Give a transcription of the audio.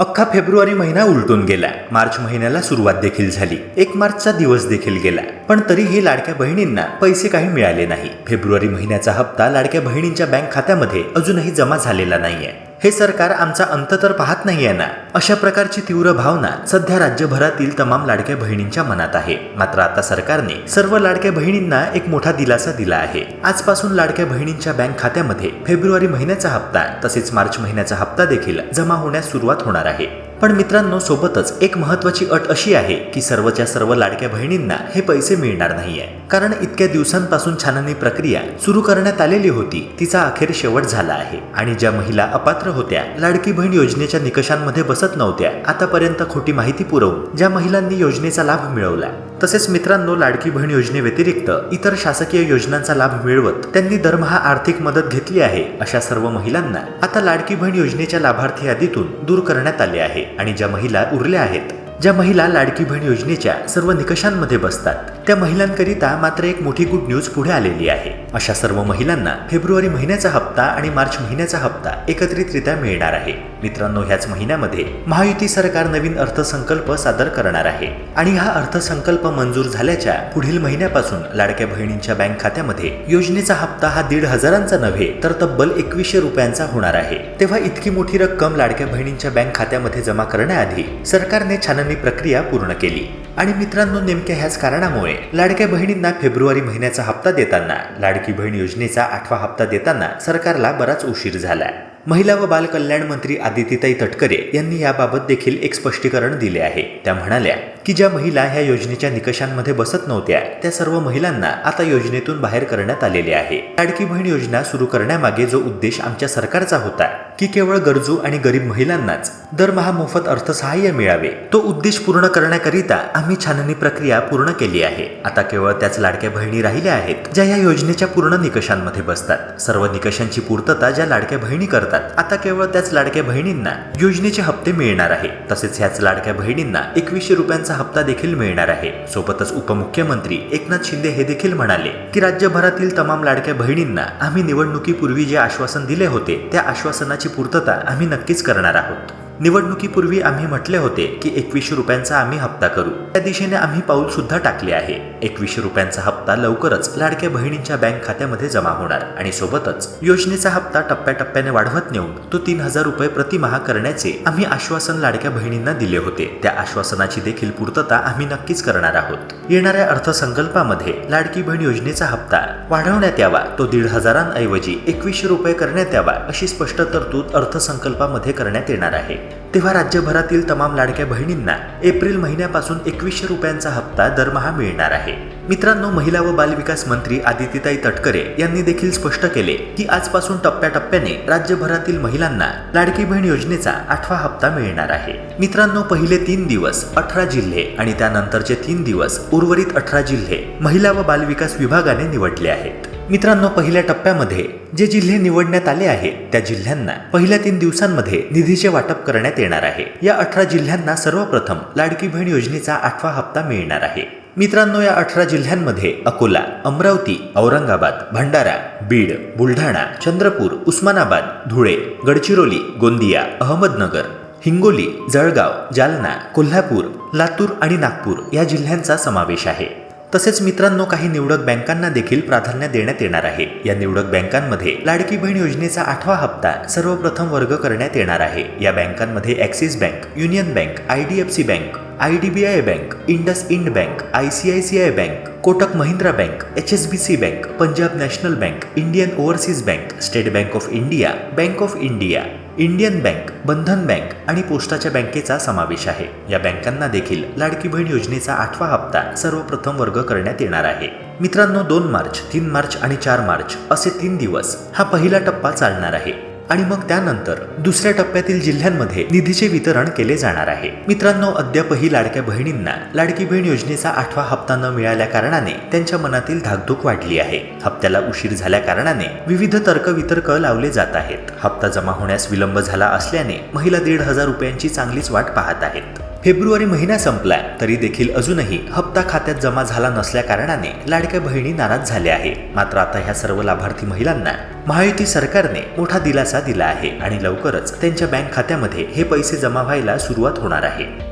अख्खा फेब्रुवारी महिना उलटून गेला. मार्च महिन्याला सुरुवात देखील झाली. एक मार्चचा दिवस देखील गेला. पण तरीही लाडक्या बहिणींना पैसे काही मिळाले नाही. फेब्रुवारी महिन्याचा हप्ता लाडक्या बहिणींच्या बँक खात्यामध्ये अजूनही जमा झालेला नाहीये. हे सरकार आमचा अंत तर पाहत नाहीये ना. अशा प्रकारची तीव्र भावना सध्या राज्यभरातील तमाम लाडक्या बहिणींच्या मनात आहे. मात्र आता सरकारने सर्व लाडक्या बहिणींना एक मोठा दिलासा दिला आहे. आजपासून लाडक्या बहिणींच्या बँक खात्यामध्ये फेब्रुवारी महिन्याचा हप्ता तसेच मार्च महिन्याचा हप्ता देखील जमा होण्यास सुरुवात होणार आहे. पण मित्रांनो सोबतच एक महत्वाची अट अशी आहे की सर्वच्या सर्व लाडक्या बहिणींना हे पैसे मिळणार नाहीये. कारण इतक्या दिवसांपासून छाननी प्रक्रिया सुरू करण्यात आलेली होती तिचा अखेर शेवट झाला आहे. आणि ज्या महिला अपात्र होत्या लाडकी बहीण योजनेच्या निकषांमध्ये बसत नव्हत्या आतापर्यंत खोटी माहिती पुरवून ज्या महिलांनी योजनेचा लाभ मिळवला. तसेच मित्रांनो लाडकी बहीण योजनेव्यतिरिक्त इतर शासकीय योजनांचा लाभ मिळवत त्यांनी दरमहा आर्थिक मदत घेतली आहे अशा सर्व महिलांना आता लाडकी बहीण योजनेच्या लाभार्थी यादीतून दूर करण्यात आले आहे. आणि ज्या महिला उरल्या आहेत ज्या महिला लाडकी बहीण योजनेच्या सर्व निकषांमध्ये बसतात त्या महिलांकरिता मात्र एक मोठी गुड न्यूज पुढे आलेली आहे. अशा सर्व महिलांना फेब्रुवारी महिन्याचा हप्ता आणि मार्च महिन्याचा हप्ता एकत्रितरित्या मिळणार आहे. मित्रांनो ह्याच महिन्यामध्ये महायुती सरकार नवीन अर्थसंकल्प सादर करणार आहे. आणि हा अर्थसंकल्प मंजूर झाल्याच्या पुढील महिन्यापासून लाडक्या बहिणींच्या बँक खात्यामध्ये योजनेचा हप्ता हा दीड हजारांचा नव्हे तर तब्बल एकवीसशे रुपयांचा होणार आहे. तेव्हा इतकी मोठी रक्कम लाडक्या बहिणींच्या बँक खात्यामध्ये जमा करण्याआधी सरकारने छाननी प्रक्रिया पूर्ण केली. आणि मित्रांनो नेमक्या ह्याच कारणामुळे लाडक्या बहिणींना फेब्रुवारी महिन्याचा हप्ता देताना लाडकी बहीण योजनेचा आठवा हप्ता देताना सरकारला बराच उशीर झाला महिला व बाल कल्याण मंत्री आदितीताई तटकरे यांनी याबाबत देखील एक स्पष्टीकरण दिले आहे. त्या म्हणाल्या की ज्या महिला ह्या योजनेच्या निकषांमध्ये बसत नव्हत्या त्या सर्व महिलांना आता योजनेतून बाहेर करण्यात आलेले आहे. लाडकी बहीण योजना सुरू करण्यामागे जो उद्देश आमच्या सरकारचा होता की केवळ गरजू आणि गरीब महिलांनाच दरमहा मोफत अर्थसहाय्य मिळावे. तो उद्देश पूर्ण करण्याकरिता आम्ही छाननी प्रक्रिया पूर्ण केली आहे. आता केवळ त्याच लाडक्या बहिणी राहिल्या आहेत ज्या या योजनेच्या पूर्ण निकषांमध्ये बसतात. सर्व निकषांची पूर्तता ज्या लाडक्या बहिणी करतात आता केवळ त्याच लाडक्या बहिणींना योजनेचे हप्ते मिळणार आहे. तसेच ह्याच लाडक्या बहिणींना एकवीसशे रुपयांचा हप्ता देखील मिळणार आहे. सोबतच उपमुख्यमंत्री एकनाथ शिंदे हे देखील म्हणाले की राज्यभरातील तमाम लाडक्या बहिणींना आम्ही निवडणुकीपूर्वी जे आश्वासन दिले होते त्या आश्वासनाची पूर्तता आम्ही नक्कीच करणार आहोत. निवडणुकीपूर्वी आम्ही म्हटले होते की एकवीसशे रुपयांचा आम्ही हप्ता करू. त्या दिशेने आम्ही पाऊल सुद्धा टाकले आहे. एकवीसशे रुपयांचा हप्ता लवकरच लाडक्या बहिणींच्या बँक खात्यामध्ये जमा होणार आणि सोबतच योजनेचा हप्ता टप्प्याटप्प्याने वाढवत नेऊन तो तीन हजार रुपये प्रतिमहा करण्याचे आम्ही आश्वासन लाडक्या बहिणींना दिले होते. त्या आश्वासनाची देखील पूर्तता आम्ही नक्कीच करणार आहोत. येणाऱ्या अर्थसंकल्पामध्ये लाडकी बहीण योजनेचा हप्ता वाढवण्यात यावा. तो दीड हजारांऐवजी एकवीसशे रुपये करण्यात यावा अशी स्पष्ट तरतूद अर्थसंकल्पामध्ये करण्यात येणार आहे. तेव्हा राज्यभरातील तमाम लाडक्या बहिणींना एप्रिल महिन्यापासून एकवीसशे रुपयांचा हप्ता दरमहा मिळणार आहे. मित्रांनो महिला व बालविकास मंत्री आदितीताई तटकरे यांनी देखील स्पष्ट केले की आजपासून टप्प्याटप्प्याने राज्यभरातील महिलांना लाडकी बहीण योजनेचा आठवा हप्ता मिळणार आहे. मित्रांनो पहिले तीन दिवस अठरा जिल्हे आणि त्यानंतरचे तीन दिवस उर्वरित अठरा जिल्हे महिला व बालविकास विभागाने निवडले आहेत. मित्रांनो पहिल्या टप्प्यामध्ये जे जिल्हे निवडण्यात आले आहेत त्या जिल्ह्यांना पहिल्या तीन दिवसांमध्ये निधीचे वाटप करण्यात येणार आहे. या अठरा जिल्ह्यांना सर्वप्रथम लाडकी बहीण योजनेचा आठवा हप्ता मिळणार आहे. मित्रांनो या अठरा जिल्ह्यांमध्ये अकोला अमरावती औरंगाबाद भंडारा बीड बुलढाणा चंद्रपूर उस्मानाबाद धुळे गडचिरोली गोंदिया अहमदनगर हिंगोली जळगाव जालना कोल्हापूर लातूर आणि नागपूर या जिल्ह्यांचा समावेश आहे. तसेच मित्रांनो काही निवडक बँकांना देखील प्राधान्य देण्यात येणार आहे. या निवडक बँकांमध्ये लाडकी बहीण योजनेचा आठवा हप्ता सर्वप्रथम वर्ग करण्यात येणार आहे. या बँकांमध्ये Axis Bank Union Bank I D F C Bank I D B I Bank IndusInd Bank I C I C I Bank Kotak Mahindra Bank H S B C Bank Punjab National Bank Indian Overseas Bank State Bank of India Bank of India. Indian Bank Bandhan Bank आणि पोस्टाच्या बँकेचा समावेश आहे. या बँकांना देखील लाडकी बहीण योजनेचा आठवा हप्ता सर्वप्रथम वर्ग करण्यात येणार आहे. मित्रांनो दोन मार्च तीन मार्च आणि चार मार्च असे तीन दिवस हा पहिला टप्पा चालणार आहे. आणि मग त्यानंतर दुसऱ्या टप्प्यातील जिल्ह्यांमध्ये निधीचे वितरण केले जाणार आहे. मित्रांनो अद्यापही लाडक्या बहिणींना लाडकी बहीण योजनेचा आठवा हप्ता न मिळाल्या कारणाने त्यांच्या मनातील धाकधूक वाढली आहे. हप्त्याला उशीर झाल्या कारणाने विविध तर्कवितर्क लावले जात आहेत. हप्ता जमा होण्यास विलंब झाला असल्याने महिला दीड हजार रुपयांची चांगलीच वाट पाहत आहेत. फेब्रुवारी महिना संपला तरी देखील अजूनही हप्ता खात्यात जमा झाला नसल्या कारणाने लाडक्या बहिणी नाराज झाल्या आहे. मात्र आता ह्या सर्व लाभार्थी महिलांना महायुती सरकारने मोठा दिलासा दिला आहे आणि लवकरच त्यांच्या बँक खात्यामध्ये हे पैसे जमा व्हायला सुरुवात होणार आहे.